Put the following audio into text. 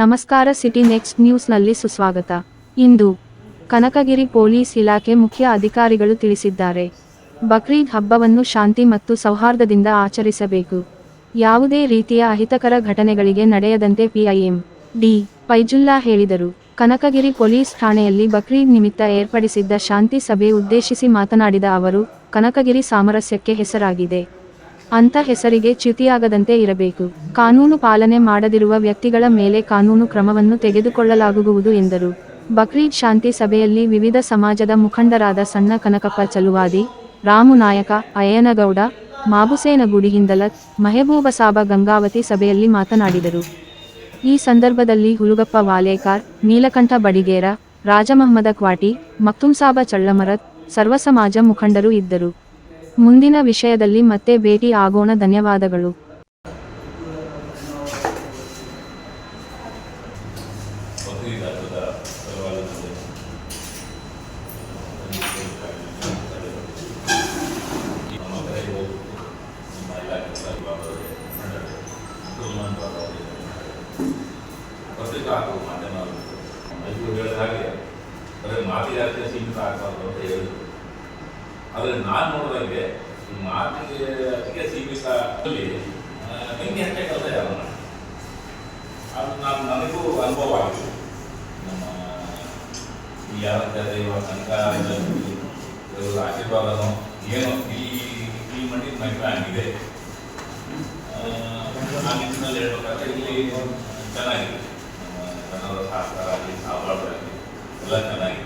ನಮಸ್ಕಾರ city next ನ್ಯೂಸ್ನಲ್ಲಿ ಸುಸ್ವಾಗತ. ಇಂದು Kanakagiri police ಇಲಾಖೆ ಮುಖ್ಯ ಅಧಿಕಾರಿಗಳು ತಿಳಿಸಿದ್ದಾರೆ. ಬಕ್ರೀದ್ ಹಬ್ಬವನ್ನು ಶಾಂತಿ ಮತ್ತು ಸೌಹಾರ್ದದಿಂದ ಆಚರಿಸಬೇಕು. ಯಾವುದೇ ರೀತಿಯ ಅಹಿತಕರ ಘಟನೆಗಳಿಗೆ ನಡೆಯದಂತೆ ಪಿಐಎಂ ಡಿ ಪೈಜುಲ್ಲಾ ಹೇಳಿದರು. ಕನಕಗಿರಿ ಪೊಲೀಸ್ ಠಾಣೆಯಲ್ಲಿ ಬಕ್ರೀದ್ ನಿಮಿತ್ತ ಏರ್ಪಡಿಸಿದ್ದ ಶಾಂತಿ ಸಭೆ ಉದ್ದೇಶಿಸಿ ಮಾತನಾಡಿದ ಅವರು, ಕನಕಗಿರಿ ಸಾಮರಸ್ಯಕ್ಕೆ ಹೆಸರಾಗಿದೆ. ಅಂತ ಹೆಸರಿಗೆ ಚ್ಯುತಿಯಾಗದಂತೆ ಇರಬೇಕು. ಕಾನೂನು ಪಾಲನೆ ಮಾಡದಿರುವ ವ್ಯಕ್ತಿಗಳ ಮೇಲೆ ಕಾನೂನು ಕ್ರಮವನ್ನು ತೆಗೆದುಕೊಳ್ಳಲಾಗುವುದು ಎಂದರು. ಬಕ್ರೀದ್ ಶಾಂತಿ ಸಭೆಯಲ್ಲಿ ವಿವಿಧ ಸಮಾಜದ ಮುಖಂಡರಾದ ಸಣ್ಣ ಕನಕಪ್ಪ ಚಲುವಾದಿ, ರಾಮು ನಾಯಕ, ಅಯ್ಯನಗೌಡ, ಮಾಬುಸೇನ ಗುಡಿಹಿಂದಲತ್ ಮೆಹಬೂಬಸಾಬ ಗಂಗಾವತಿ ಸಭೆಯಲ್ಲಿ ಮಾತನಾಡಿದರು. ಈ ಸಂದರ್ಭದಲ್ಲಿ ಹುಲುಗಪ್ಪ ವಾಲೇಕಾರ್, ನೀಲಕಂಠ ಬಡಿಗೇರ, ರಾಜಮಹಮ್ಮದ ಕ್ವಾಟಿ, ಮಕ್ತುಂಸಾಬ ಚಳ್ಳಮರತ್ ಸರ್ವ ಸಮಾಜ ಮುಖಂಡರು ಇದ್ದರು. ಮುಂದಿನ ವಿಷಯದಲ್ಲಿ ಮತ್ತೆ ಭೇಟಿ ಆಗೋಣ ಧನ್ಯವಾದಗಳು. ಮಾತಿ ಮಾತಿಗೆ ಸೀಮಿತ ಆಗಬಾರ್ದು ಅಂತ ಹೇಳಿದ್ರು. ಆದರೆ ನಾನು ನೋಡಿದಂಗೆ ಮಾತಿಗೆ ಸೀಮಿತ ನಿಮಗೆ ಹೆಚ್ಚೆ ಕೆಲಸ ಯಾರು ಅದು ನಾನು ನನಗೂ ಅನುಭವ ಆಗಿದೆ. ನಮ್ಮ ಯಾರ ಇವಾಗ ತನಕ ಆಶೀರ್ವಾದನೋ ಏನೋ ಈ ಈ ಮಟ್ಟಿಗೆ ಮಹಿಮೆ ಆಗಿದೆ ಆ, ನಿಟ್ಟಿನಲ್ಲಿ ಹೇಳ್ಬೇಕಾದ್ರೆ ಇಲ್ಲಿ ಚೆನ್ನಾಗಿದೆ. ಕನ್ನಡ ಶಾಸ್ತ್ರ ಆಗಲಿ ಸಾಂಬಾರು ಆಗಲಿ ಎಲ್ಲ ಚೆನ್ನಾಗಿದೆ.